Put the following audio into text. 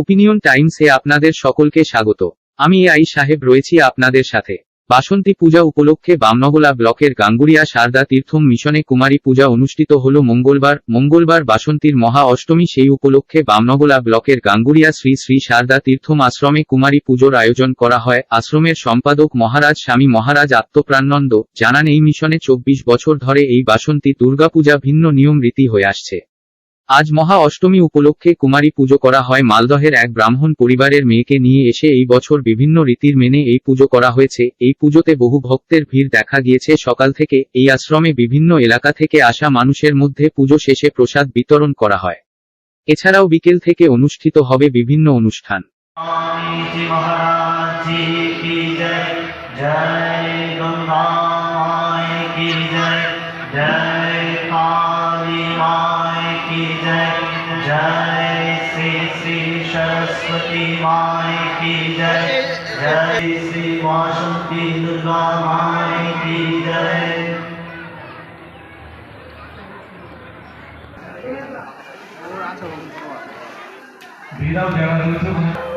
Opinion টাইমসে আপনাদের সকলকে স্বাগত। আমি আই সাহেব রয়েছি আপনাদের সাথে। বাসন্তী পূজা উপলক্ষে বামনগোলা ব্লকের গাঙ্গুরিয়া সারদা তীর্থম মিশনে কুমারী পূজা অনুষ্ঠিত হল মঙ্গলবার। মঙ্গলবার বাসন্তীর মহা অষ্টমী সেই উপলক্ষে বামনগোলা ব্লকের গাঙ্গুরিয়া শ্রী শ্রী সারদা তীর্থম আশ্রমে কুমারী পুজোর আয়োজন করা হয়। আশ্রমের সম্পাদক মহারাজ স্বামী মহারাজ আত্মপ্রাণনন্দ জানান, এই মিশনে চব্বিশ বছর ধরে এই বাসন্তী দুর্গাপূজা ভিন্ন নিয়ম রীতি হয়ে আসছে। আজ মহা অষ্টমী উপলক্ষে কুমারী পুজো করা হয় মালদহের এক ব্রাহ্মণ পরিবারের মেয়েকে নিয়ে এসে এই বছর বিভিন্ন রীতির মেনে এই পুজো করা হয়েছে। এই পুজোতে বহু ভক্তের ভিড় দেখা গিয়েছে। সকাল থেকে এই আশ্রমে বিভিন্ন এলাকা থেকে আসা মানুষের মধ্যে পুজো শেষে প্রসাদ বিতরণ করা হয়। এছাড়াও বিকেল থেকে অনুষ্ঠিত হবে বিভিন্ন অনুষ্ঠান। जय श्री श्री सरस्वती माई की जय जय श्री वासंती दुर्गा माई की जय বিড়াল যারা রয়েছে